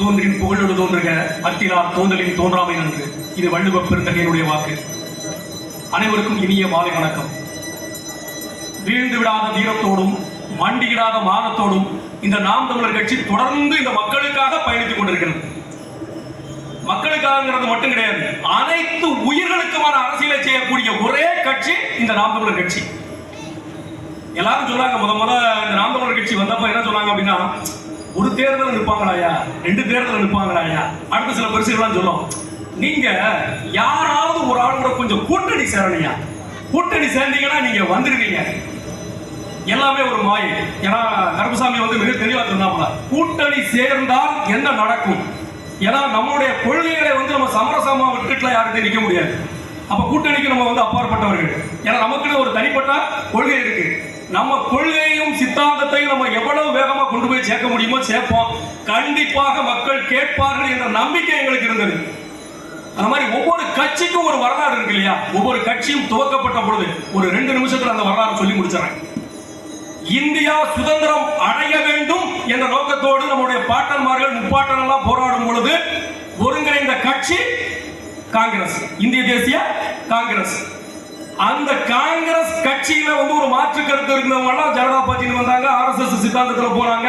தோன்றின் புகழோடு தோன்றுக. மத்தினார் தோன்றலின் தோன்றாமை நன்று. இது வள்ளுவ பெருந்தகையினுடைய வாக்கு. அனைவருக்கும் இனிய மாலை வணக்கம். வீழ்ந்து விடாத வீரத்தோடும் மண்டியிடாத மானத்தோடும் இந்த நாம் தமிழர் கட்சி தொடர்ந்து இந்த மக்களுக்காக பயணித்துக் கொண்டிருக்கிறது. மக்களுக்காகங்கிறது மட்டும் கிடையாது. அனைத்து உயிர்களுக்குமான அரசியலை செய்யக்கூடிய ஒரே கட்சி இந்த நாம் தமிழர் கட்சி. எல்லாரும் சொல்றாங்க முத முத இந்த நாம் தமிழர் கட்சி வந்தப்ப என்ன சொன்னாங்க அப்படின்னா ஒரு தேர்தல் நிற்பாங்களாயா? ரெண்டு தேர்தல் நிற்பாங்களாயா? அடுத்த சில பரிசுகள்லாம் சொல்லும். நீங்க யாராவது ஒரு ஆள் கூட கொஞ்சம் கூட்டணி சேரணையா கூட்டணி சேர்ந்தீங்கன்னா நீங்க வந்துருவீங்க. எல்லாமே ஒரு மாய. ஏன்னா கருப்பசாமி வந்து மிக தெளிவா சொன்னாங்களா கூட்டணி சேர்ந்தால் என்ன நடக்கும்? ஏன்னா நம்மளுடைய கொள்கைகளை வந்து நம்ம சமரசமா விட்டுட்டுல யாருக்கும் நிற்க முடியாது. அப்ப கூட்டணிக்கு நம்ம வந்து அப்பாற்பட்டவர்கள். ஏன்னா நமக்குன்னு ஒரு தனிப்பட்ட கொள்கை இருக்கு. நம்ம கொள்கையும் சித்தாந்தத்தையும் நம்ம எவ்வளவு வேகமா கொண்டு போய் சேர்க்க முடியுமோ சேர்ப்போம். கண்டிப்பாக மக்கள் கேட்பார்கள் என்ற நம்பிக்கை எங்களுக்கு இருந்தது. அந்த மாதிரி ஒவ்வொரு கட்சிக்கும் ஒரு வரலாறு இருக்கு இல்லையா? ஒவ்வொரு கட்சியும் துவக்கப்பட்ட பொழுது ஒரு ரெண்டு நிமிஷத்துல அந்த வரலாறு சொல்லி முடிச்சிடறேன். இந்தியா சுதந்திரம் அடைய வேண்டும் என்ற நோக்கத்தோடு நம்முடைய பாட்டன்மார்கள் முப்பாட்டன் எல்லாம் போராடும் பொழுது ஒருங்கிணைந்த கட்சி காங்கிரஸ். இந்திய தேசிய காங்கிரஸ். அந்த காங்கிரஸ் கட்சியில வந்து ஒரு மாற்று கருத்து இருந்தவங்க ஜனதா பார்ட்டின்னு வந்தாங்க ஆர்எஸ்எஸ் சித்தாந்தத்துல போனாங்க.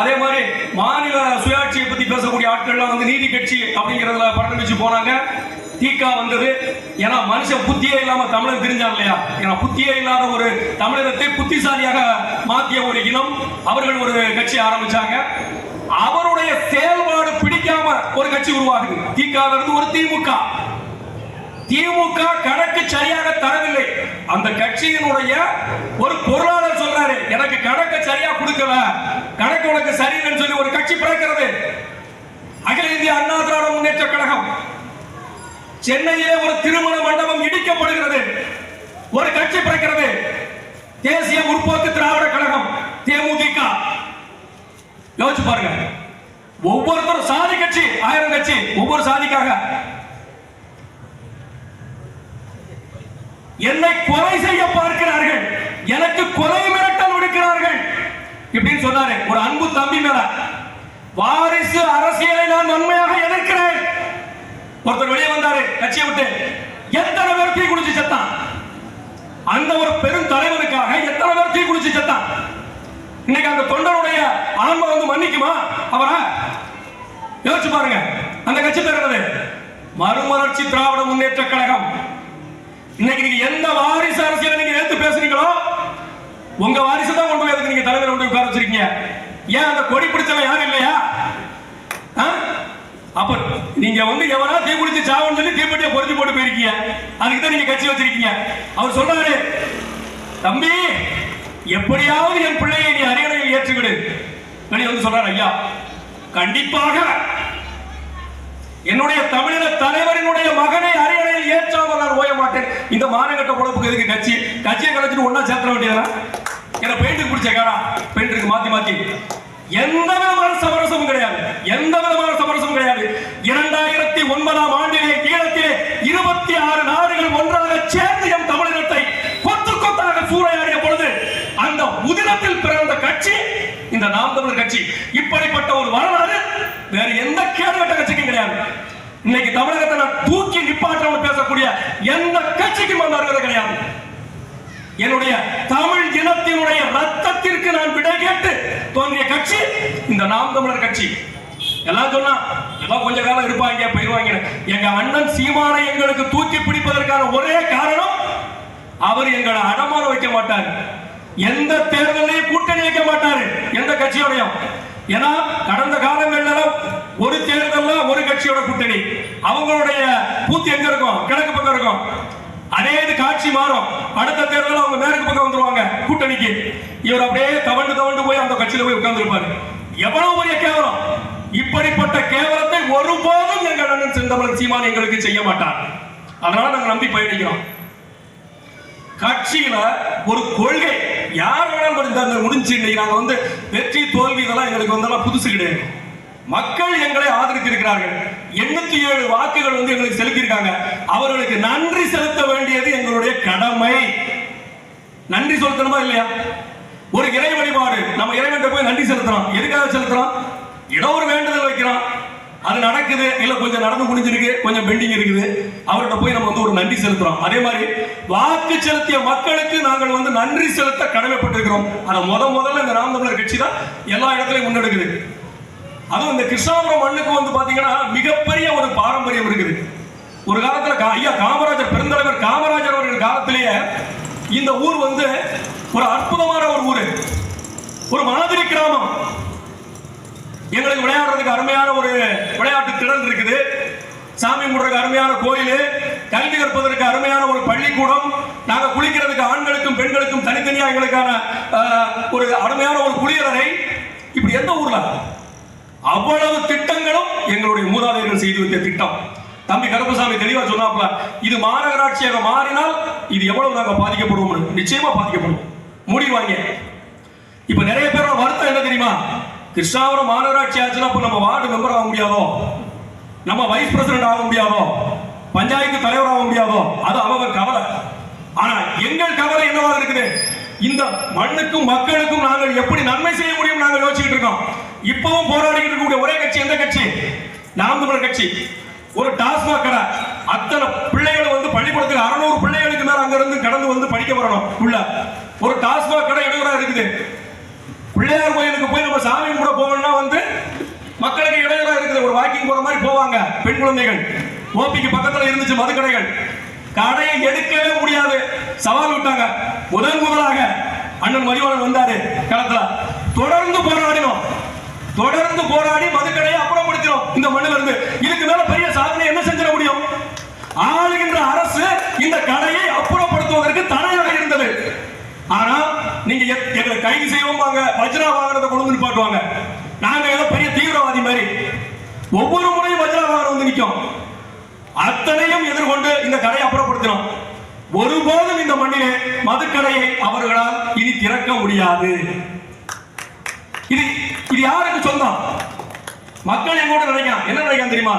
அதே மாதிரி மாநில சுயாட்சியை பத்தி பேசக்கூடிய ஆட்கள்லாம் வந்து நீதி கட்சி அப்படிங்கறதுல பரிணமிச்சு போனாங்க. தீக்கா வந்தது. ஏன்னா மனுஷன் புத்தியே இல்லாம தமிழன் தெரிஞ்சான் இல்லையா? ஏன்னா புத்தியே இல்லாத ஒரு தமிழகத்தை புத்திசாலியாக மாற்றிய ஒரு இனம் அவர்கள் ஒரு கட்சி ஆரம்பிச்சாங்க. அவருடைய செயல்பாடு பிடிக்காம ஒரு கட்சி உருவாகுது. தீக்காவிலிருந்து ஒரு திமுக. திமுக கணக்கு சரியாக தரவில்லை. அந்த கட்சியினுடைய ஒரு பொருளாளர் சொல்றாரு எனக்கு கணக்கு சரியா கொடுக்கல. கணக்கு உனக்கு சரியில்லைன்னு சொல்லி ஒரு கட்சி பிறக்கிறது. அகில இந்திய அண்ணா திராவிட முன்னேற்ற கழகம் சென்னையிலே ஒரு திருமண மண்டபம் இடிக்கப்படுகிறது. ஒரு கட்சி பிறக்கிறது. தேசிய முற்போக்கு திராவிட கழகம் தேமுதிக. யோசிச்சு பாருங்க. ஒவ்வொருத்தரும் சாதி கட்சி ஆயிரம் கட்சி ஒவ்வொரு சாதிக்காக என்னை கொலை செய்ய பார்க்கிறார்கள். எனக்கு கொலை மிரட்டல் விடுக்கிறார்கள். இப்படின்னு சொன்னாரு. ஒரு அன்பு தம்பி மேல. வாரிசு அரசியலை நான் வன்மையாக எதிர்க்கிறேன். ஒருத்தர் வெளியே வந்தாரு. கட்சியை விட்டு எத்தனை பேர் தீ குடிச்சு செத்தான்? அந்த ஒரு பெரும் தலைவனுக்காக எத்தனை பேர் தீ குடிச்சு செத்தான்? இன்னைக்கு அந்த தொண்டருடைய ஆன்மா வந்து மன்னிக்குமா? அவரை? யோசிச்சு பாருங்க. அந்த கட்சி பேர் என்னது? மறுமலர்ச்சி திராவிட முன்னேற்ற கழகம். இன்னைக்கு நீங்க எந்த வாரிசு அரசியல் நீங்க எடுத்து பேசுறீங்களோ உங்க வாரிசு தான் கொண்டு போய் நீங்க தலைவர் கொண்டு போய் உட்கார வச்சிருக்கீங்க. ஏன் அந்த கொடி பிடிச்சவன் யாரும் இல்லையா? அப்ப நீங்க வந்து எவனா தீ குடிச்சு சாவன்னு சொல்லி தீப்பெட்டியை பொறிச்சு போட்டு போயிருக்கீங்க. அதுக்கு தான் நீங்க கட்சி வச்சிருக்கீங்க. அவர் சொல்றாரு தம்பி எப்படியாவது என் பிள்ளையை நீ அரியணையில் ஏற்றுக்கிடு வெளியே வந்து சொல்றாரு ஐயா கண்டிப்பாக. என்னுடைய தமிழக தலைவரினுடைய மகனை அறி நான் ஓய மாட்டேன். இந்த மானங்கட்ட பொழப்புக்கு எதுக்கு கட்சி? கட்சியை கலைச்சிட்டு ஒன்னா சேர்த்த வேண்டியதா என்ன பெயிண்ட்டுக்கு பிடிச்ச காரா பெயிண்ட்டுக்கு மாத்தி மாத்தி. எந்த விதமான சமரசமும் கிடையாது. எந்த விதமான சமரசமும் கிடையாது. இரண்டாயிரத்தி ஒன்பதாம் ஆண்டிலே ஈழத்திலே இருபத்தி ஆறு நாடுகள் ஒன்றாக சேர்ந்து எம் தமிழினத்தை கொத்து கொத்தாக சூறையாடிய பொழுது அந்த உதிரத்தில் பிறந்த கட்சி இந்த நாம் தமிழர் கட்சி இப்படிப்பட்ட ஒரு வரலாறு வேற எந்த இன்னைக்கு தமிழகத்தை நான் தூக்கி நிப்பாட்டாமல் பேசக்கூடிய எந்த கட்சிக்கும் அந்த அருகதை கிடையாது. என்னுடைய தமிழ் இனத்தினுடைய ரத்தத்திற்கு நான் விடை கேட்டு தோன்றிய கட்சி இந்த நாம் தமிழர் கட்சி. எல்லாம் சொன்னா எல்லாம் கொஞ்ச காலம் இருப்பாங்க பயிர்வாங்க. எங்க அண்ணன் சீமானை எங்களுக்கு தூக்கி பிடிப்பதற்கான ஒரே காரணம் அவர் எங்களை அடமான வைக்க மாட்டார். எந்த தேர்தலையும் கூட்டணி வைக்க மாட்டாரு எந்த கட்சியோடையும். ஏன்னா கடந்த காலங்கள்ல ஒரு தேர்தல் ஒரு கட்சியோட கூட்டணி. அவங்களுடைய பூத்து எங்க இருக்கும்? கிழக்கு பக்கம் இருக்கும். அதே இது காட்சி மாறும். அடுத்த தேர்தல் அவங்க மேற்கு பக்கம் வந்துருவாங்க கூட்டணிக்கு. இவர் அப்படியே தவண்டு தவண்டு போய் அந்த கட்சியில போய் உட்கார்ந்துருப்பாரு. எவ்வளவு பெரிய கேவலம். இப்படிப்பட்ட கேவலத்தை ஒருபோதும் எங்க அண்ணன் செந்தமிழன் சீமான் எங்களுக்கு செய்ய மாட்டார். அதனால நாங்க நம்பி பயணிக்கிறோம். கட்சியில ஒரு கொள்கை. யார் வேணாலும் அந்த முடிஞ்சு இன்னைக்கு நாங்க வந்து வெற்றி தோல்வி இதெல்லாம் எங்களுக்கு வந்தெல்லாம் புதுசு கிடையாது. மக்கள் எங்களை ஆதரித்திருக்கிறார்கள். எண்ணூத்தி ஏழு வாக்குகள் வந்து எங்களுக்கு செலுத்தியிருக்காங்க. அவர்களுக்கு நன்றி செலுத்த வேண்டியது எங்களுடைய கடமை. நன்றி செலுத்தணுமா இல்லையா? ஒரு இறை வழிபாடு. நம்ம இறைவன்கிட்ட போய் நன்றி செலுத்துறோம் எதுக்காக செலுத்துறோம் ஏதோ ஒரு வேண்டுதல் வைக்கிறோம். அது நடக்குது. இல்ல கொஞ்சம் நடந்து முடிஞ்சிருக்கு. கொஞ்சம் பெண்டிங் இருக்குது. அவர்கிட்ட போய் நம்ம வந்து ஒரு நன்றி செலுத்துறோம். அதே மாதிரி வாக்கு செலுத்திய மக்களுக்கு நாங்கள் வந்து நன்றி செலுத்த கடமைப்பட்டிருக்கிறோம். அதை முத முதல்ல இந்த நாம் கட்சி தான் எல்லா இடத்துலையும் முன்னெடுக்குது. அதுவும் இந்த கிருஷ்ணாபுரம் மண்ணுக்கு வந்து பாத்தீங்கன்னா மிகப்பெரிய ஒரு பாரம்பரியம் இருக்குது. ஒரு காலத்துல ஐயா காமராஜர் பெருந்தலைவர் காமராஜர் அவர்கள் காலத்திலேயே இந்த ஊர் வந்து ஒரு அற்புதமான ஒரு ஊர். ஒரு மாதிரி கிராமம். எங்களுக்கு விளையாடுறதுக்கு அருமையான ஒரு விளையாட்டு திடல் இருக்குது. சாமி கும்பிடுறதுக்கு அருமையான கோயில். கல்வி கற்பதற்கு அருமையான ஒரு பள்ளிக்கூடம். நாங்கள் குளிக்கிறதுக்கு ஆண்களுக்கும் பெண்களுக்கும் தனித்தனியாக எங்களுக்கான ஒரு அருமையான ஒரு குளியலறை. இப்படி எந்த ஊர்ல? அவ்வளவு திட்டங்களும் எங்களுடைய மூதாதையர்கள் செய்து வைத்த திட்டம். தம்பி கருப்பசாமி தெளிவா சொன்னாப்ல இது மாநகராட்சியாக மாறினால் இது எவ்வளவு நாங்க பாதிக்கப்படுவோம் நிச்சயமா பாதிக்கப்படுவோம். முடிவாங்க. இப்ப நிறைய பேரோட வருத்தம் என்ன தெரியுமா? கிருஷ்ணாபுரம் மாநகராட்சி ஆச்சுன்னா அப்ப நம்ம வார்டு மெம்பர் ஆக முடியாதோ? நம்ம வைஸ் பிரசிடென்ட் ஆக முடியாதோ? பஞ்சாயத்து தலைவர் ஆக முடியாதோ? அது அவர் கவலை. ஆனா எங்கள் கவலை என்னவா இருக்குது? இந்த மண்ணுக்கும் மக்களுக்கும் நாங்கள் எப்படி நன்மை செய்ய முடியும் நாங்கள் யோசிச்சுட்டு இருக்கோம். இப்பவும் போராடிக்கிட்டு இருக்கக்கூடிய ஒரே கட்சி எந்த கட்சி? நாம் தமிழர் கட்சி. ஒரு டாஸ்மாக் கடை. அத்தனை பிள்ளைகளை வந்து பள்ளிக்கூடத்தில் அறுநூறு பிள்ளைகளுக்கு மேல அங்கிருந்து கடந்து வந்து படிக்க வரணும். உள்ள. ஒரு டாஸ்மாக் கடை இடையூறா இருக்குது. பிள்ளையார் கோயிலுக்கு போய் நம்ம சாமி கூட போகணும்னா வந்து மக்களுக்கு இடையூறா இருக்குது. ஒரு வாக்கிங் போற மாதிரி போவாங்க பெண் குழந்தைகள். ஓபிக்கு பக்கத்துல இருந்துச்சு மதுக்கடைகள் கடையை எடுக்கவே முடியாது. சவால் விட்டாங்க. முதன் முதலாக அண்ணன் மதிவாளன் வந்தாரு களத்துல. தொடர்ந்து போராடினோம். தொடர்ந்து போராடி மதுக்கடையை அப்புறப்படுத்தினோம் இந்த மண்ணில இருந்து. இதுக்கு மேல பெரிய சாதனை என்ன செஞ்சிட முடியும்? ஆளுகின்ற அரசு இந்த கடையை அப்புறப்படுத்துவதற்கு தடையாக இருந்தது. ஆனா நீங்க எங்களை கைது செய்வோம்பாங்க வஜ்ரா வாகனத்தை கொண்டு வந்து பாட்டுவாங்க நாங்க ஏதோ பெரிய தீவிரவாதி மாதிரி. ஒவ்வொரு முறையும் வஜ்ரா வாகனம் வந்து நிற்கும் அத்தனையும் எதிர்கொண்டு இந்த கடையை அப்புறப்படுத்தினோம். ஒருபோதும் இந்த மண்ணிலே மதுக்கடையை அவர்களால் இனி திறக்க முடியாது. இது இது யாருக்கு சொந்தம்? மக்கள் என் கூட நினைக்கிறான் என்ன நினைக்கிறான் தெரியுமா?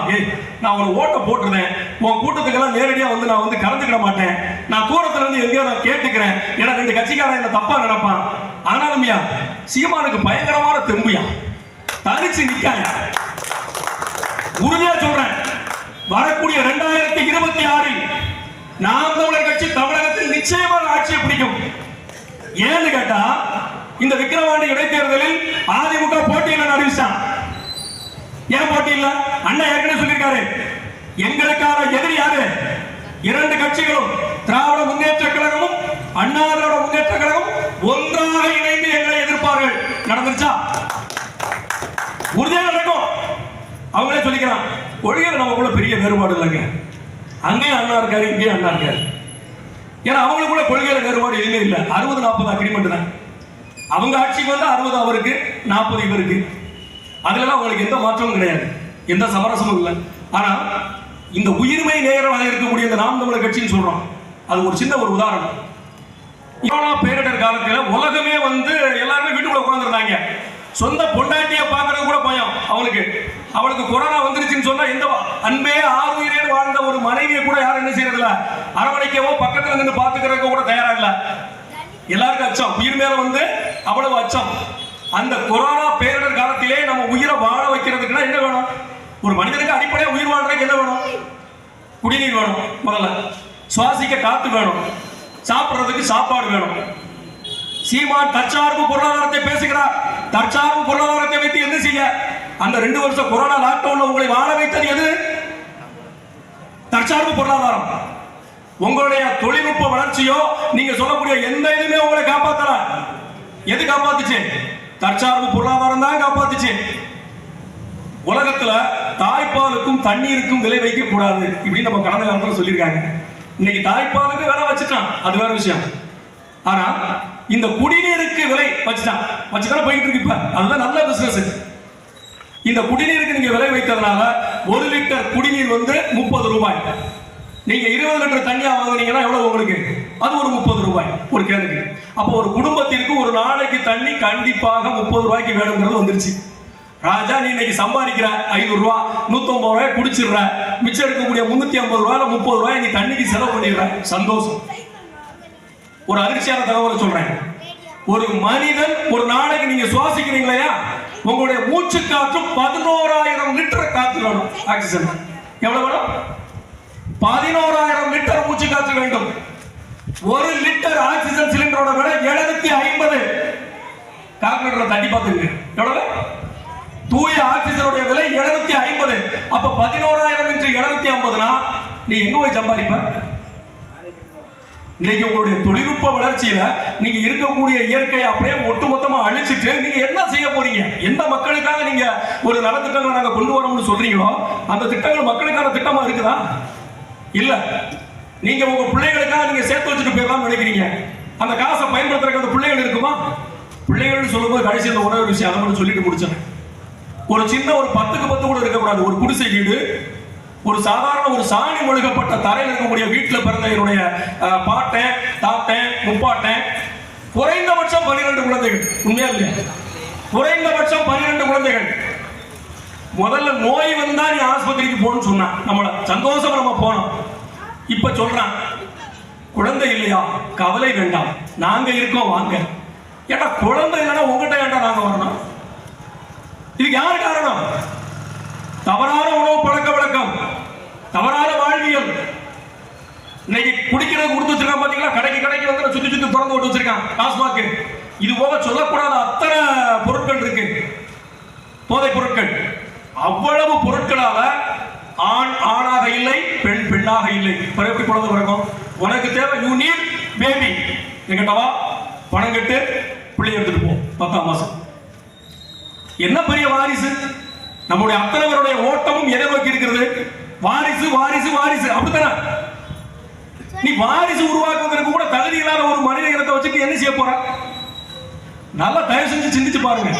நான் ஒரு ஓட்டை போட்டிருந்தேன். உன் கூட்டத்துக்கெல்லாம் நேரடியாக வந்து நான் வந்து கலந்துக்கிட மாட்டேன். நான் தூரத்துல இருந்து எங்கேயோ நான் கேட்டுக்கிறேன். ஏன்னா ரெண்டு கட்சிக்காரன் என்ன தப்பா நினைப்பான். ஆனாலும்யா சீமானுக்கு பயங்கரமான தெம்புயா. தனிச்சு நிக்காயா உறுதியா சொல்றேன். வரக்கூடிய ரெண்டாயிரத்தி இருபத்தி ஆறில் நாம் தமிழர் கட்சி தமிழகத்தில் நிச்சயமாக ஆட்சியை பிடிக்கும். ஏன்னு கேட்டா இந்த விக்கிரவாண்டி இடைத்தேர்தலில் அதிமுக போட்டியில் அறிவிச்சான். ஏன் போட்டியில் அண்ணா ஏற்கனவே சொல்லியிருக்காரு. எங்களுக்கான எதிரி யாரு? இரண்டு கட்சிகளும் திராவிட முன்னேற்ற கழகமும் அண்ணா திராவிட முன்னேற்ற கழகம் ஒன்றாக இணைந்து எங்களை எதிர்ப்பார்கள். நடந்துருச்சா? உறுதியாக நடக்கும். அவங்களே சொல்லிக்கிறான். கொள்கையில நமக்குள்ள பெரிய வேறுபாடு இல்லைங்க. அங்கேயும் அண்ணா இருக்காரு இங்கேயும் அண்ணா இருக்காரு. ஏன்னா அவங்களுக்குள்ள கொள்கையில வேறுபாடு எதுவுமே இல்லை. அறுபது நாற்பது அக்ரிமெண்ட் தான். அவங்க ஆட்சிக்கு வந்து அறுபது அவருக்கு நாற்பது இவருக்கு. அதுலலாம் அவங்களுக்கு எந்த மாற்றமும் கிடையாது. எந்த சமரசமும் இல்லை. ஆனால் இந்த உயிர்மை நேயராக இருக்கக்கூடிய இந்த நாம் தமிழர் கட்சின்னு சொல்றோம். அது ஒரு சின்ன ஒரு உதாரணம். கொரோனா பேரிடர் காலத்தில் உலகமே வந்து எல்லாருமே வீட்டுக்குள்ள உட்காந்துருந்தாங்க சொந்த பொண்டாட்டிய பாக்குறது கூட பயம் அவளுக்கு. அவளுக்கு கொரோனா வந்துருச்சுன்னு சொன்னா எந்த அன்பே ஆறுயிரே வாழ்ந்த ஒரு மனைவியை கூட யாரும் என்ன செய்யறதில்ல? அரவணைக்கவோ பக்கத்துல நின்று பாத்துக்கிறதுக்கோ கூட தயாரா இல்லை. எல்லாருக்கும் அச்சம். உயிர் மேல வந்து அவ்வளவு அச்சம். அந்த கொரோனா பேரிடர் காலத்திலே நம்ம உயிரை வாழ வைக்கிறதுக்குன்னா என்ன வேணும்? ஒரு மனிதனுக்கு அடிப்படையாக உயிர் வாழ்றதுக்கு என்ன வேணும்? குடிநீர் வேணும் முதல்ல. சுவாசிக்க காத்து வேணும். சாப்பிட்றதுக்கு சாப்பாடு வேணும். சீமான் தற்சார்பு பொருளாதாரத்தை பேசுகிறார். தற்சார்பு பொருளாதாரத்தை வைத்து என்ன செய்ய? அந்த ரெண்டு வருஷம் கொரோனா லாக்டவுன்ல உங்களை வாழ வைத்தது எது? தற்சார்பு பொருளாதாரம். உங்களுடைய தொழில்நுட்ப வளர்ச்சியோ நீங்க சொல்லக்கூடிய எந்த இதுமே உங்களை காப்பாத்தல. எது காப்பாத்துச்சு? தற்சார்பு பொருளாதாரம் தான் காப்பாத்துச்சு. உலகத்துல தாய்ப்பாலுக்கும் தண்ணீருக்கும் விலை வைக்க கூடாது இப்படின்னு நம்ம கடந்த காலத்துல சொல்லியிருக்காங்க. இன்னைக்கு தாய்ப்பாலுக்கு விலை வச்சுட்டான். அது வேற விஷயம். ஆனா இந்த குடிநீருக்கு விலை வச்சுட்டான். வச்சுட்டான் போயிட்டு இருக்கு இப்ப. அதுதான் நல்ல பிசினஸ் இந்த குடிநீருக்கு நீங்க விலை வைத்ததுனால ஒரு லிட்டர் குடிநீர் வந்து முப்பது ரூபாய். நீங்க இருபது லிட்டர் தண்ணியா வாங்குனீங்கன்னா எவ்வளவு உங்களுக்கு? அது ஒரு முப்பது ரூபாய் ஒரு கேனுக்கு அப்போ ஒரு குடும்பத்திற்கு ஒரு நாளைக்கு தண்ணி கண்டிப்பாக முப்பது ரூபாய்க்கு வேணுங்கிறது வந்துருச்சு. ராஜா நீ இன்னைக்கு சம்பாதிக்கிற ஐநூறு ரூபா நூத்தம்பது ரூபாய் குடிச்சிடுற. மிச்சம் இருக்கக்கூடிய முன்னூத்தி ஐம்பது ரூபாய் முப்பது ரூபாய் நீ தண்ணிக்கு செலவு பண்ணிடுற. சந்தோஷம். ஒரு அதிர்ச்சியான தகவலை சொல்றேன். ஒரு மனிதன் ஒரு நாளைக்கு நீங்க சுவாசிக்கிறீங்களா உங்களுடைய மூச்சு காற்று பதினோராயிரம் லிட்டர் காற்று வேணும் ஆக்சிஜன். எவ்வளவு வேணும் பதினோராயிரம் லிட்டர் மூச்சு காற்று வேண்டும். ஒரு லிட்டர் ஆக்சிஜன் சிலிண்டரோட விலை எழுநூத்தி ஐம்பது. கார்பரேட்டர் தட்டி பார்த்துங்க. எவ்வளவு? தூய ஆக்சிஜனுடைய விலை எழுநூத்தி ஐம்பது. அப்ப பதினோராயிரம் என்று எழுநூத்தி ஐம்பதுனா நீ எங்க போய் சம்பாதிப்ப? இன்னைக்கு உங்களுடைய தொழில்நுட்ப வளர்ச்சியில நீங்க இருக்கக்கூடிய இயற்கையை அப்படியே ஒட்டுமொத்தமா அழிச்சிட்டு நீங்க என்ன செய்ய போறீங்க? எந்த மக்களுக்காக நீங்க ஒரு நலத்திட்டங்களை நாங்க கொண்டு வரோம்னு சொல்றீங்களோ அந்த திட்டங்கள் மக்களுக்கான திட்டமா இருக்குதா? இல்ல. நீங்க உங்க பிள்ளைகளுக்காக நீங்க சேர்த்து வச்சுட்டு போயிடலாம் நினைக்கிறீங்க. அந்த காசை பயன்படுத்துறதுக்கு அந்த பிள்ளைகள் இருக்குமா? பிள்ளைகள்னு சொல்லும்போது கடைசி இந்த உணவு விஷயம் அதை மட்டும் சொல்லிட்டு முடிச்சேன் ஒரு சின்ன ஒரு பத்துக்கு பத்து கூட இருக்கக்கூடாது. ஒரு குடிசை வீடு ஒரு சாதாரண ஒரு சாணி ஒழுகப்பட்ட தரையில் இருக்கக்கூடிய வீட்டில் பிறந்த என்னுடைய பாட்டேன் பாட்டன் தாத்தன் முப்பாட்டன் குறைந்தபட்சம் பன்னிரெண்டு குழந்தைகள். உண்மையா இல்லையா? குறைந்தபட்சம் பன்னிரெண்டு குழந்தைகள். முதல்ல நோய் வந்தா நீ ஆஸ்பத்திரிக்கு போகணும்னு சொன்னான் நம்மள சந்தோஷம் நம்ம போனோம். இப்ப சொல்றான். குழந்தை இல்லையா? கவலை வேண்டாம். நாங்க இருக்கோம் வாங்க. ஏட்டா குழந்தை இல்லைன்னா உங்ககிட்ட ஏன்டா நாங்க வரணும்? இதுக்கு யார் காரணம்? தவறான உணவு பழக்க வழக்கம். தவறான வாழ்வியல். இன்னைக்கு குடிக்கிறது கொடுத்து வச்சிருக்கான் பாத்தீங்களா? கடைக்கு கடைக்கு வந்து சுத்தி சுத்தி திறந்து விட்டு வச்சிருக்கான். டாஸ்மாக் இது போக சொல்லக்கூடாத அத்தனை பொருட்கள் இருக்கு. போதை பொருட்கள். அவ்வளவு பொருட்களால ஆண் ஆணாக இல்லை பெண் பெண்ணாக இல்லை. பிறகு குழந்தை பிறக்கும். உனக்கு தேவை யூ நீட் பேபி எங்கிட்டவா பணம் கட்டு பிள்ளை எடுத்துட்டு போ. பத்தாம் மாசம். என்ன பெரிய வாரிசு? நம்முடைய அத்தனைவருடைய ஓட்டமும் எதை நோக்கி இருக்கிறது? வாரிசு வாரிசு வாரிசு. அப்படித்தானே? நீ வாரிசு உருவாக்குவதற்கு கூட தகுதி இல்லாத ஒரு மனித இனத்தை வச்சுட்டு என்ன செய்ய போற? நல்லா தயவு செஞ்சு சிந்திச்சு பாருங்க.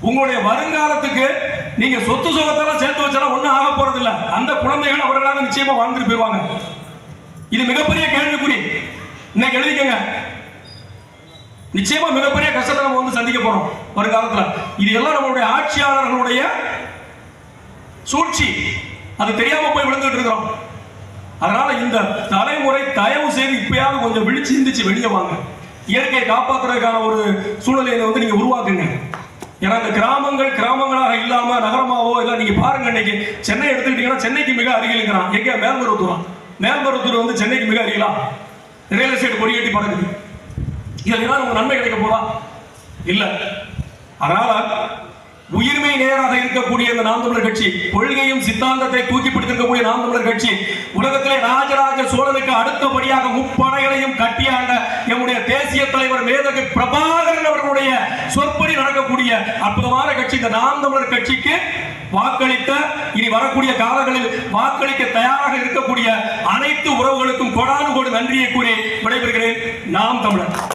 உங்களுடைய வருங்காலத்துக்கு நீங்க சொத்து சுகத்தெல்லாம் சேர்த்து வச்சாலும் ஒண்ணும் ஆக போறதில்ல. அந்த குழந்தைகள் அவர்களாக நிச்சயமா வாழ்ந்துட்டு போயிருவாங்க இது மிகப்பெரிய கேள்விக்குறி. இன்னைக்கு எழுதிக்கங்க. நிச்சயமா மிகப்பெரிய கஷ்டத்தை நம்ம வந்து சந்திக்க போறோம். வருங்காலத்துல இது எல்லாம் நம்மளுடைய ஆட்சியாளர்களுடைய சூழ்ச்சி. அது தெரியாம போய் விழுந்துட்டு இருக்கிறோம். அதனால இந்த தலைமுறை தயவு செய்து இப்பயாவது கொஞ்சம் விழிச்சு சிந்திச்சு வெளியே வாங்க. இயற்கையை காப்பாத்துறதுக்கான ஒரு சூழ்நிலையை வந்து நீங்க உருவாக்குங்க. ஏன்னா இந்த கிராமங்கள் கிராமங்களாக இல்லாம நகரமாவோ இல்ல நீங்க பாருங்க இன்னைக்கு சென்னை எடுத்துக்கிட்டீங்கன்னா சென்னைக்கு மிக அருகிலுங்கிறான். எங்க? மேல்மருவத்தூரம் மேல்மருவத்தூர் வந்து சென்னைக்கு மிக அருகிலா. ரியல் எஸ்டேட் கொடியேட்டி பறக்குது இதுல ஏதாவது நமக்கு நன்மை கிடைக்க போதா? இல்ல. அதனால உயிர்மை நேராக இருக்கக்கூடிய இந்த நாம் தமிழர் கட்சி கொள்கையும் சித்தாந்தத்தை தூக்கி பிடித்திருக்கக்கூடிய நாம் தமிழர் கட்சி உலகத்திலே ராஜராஜ சோழனுக்கு அடுத்தபடியாக முப்படைகளையும் கட்டியாண்ட நம்முடைய தேசிய தலைவர் மேதகு பிரபாகரன் அவர்களுடைய சொற்படி நடக்கக்கூடிய அற்புதமான கட்சி இந்த நாம் தமிழர் கட்சிக்கு வாக்களித்த இனி வரக்கூடிய காலங்களில் வாக்களிக்க தயாராக இருக்கக்கூடிய அனைத்து உறவுகளுக்கும் கொடானு கொடு நன்றியை கூறி விடைபெறுகிறேன். நாம் தமிழர்.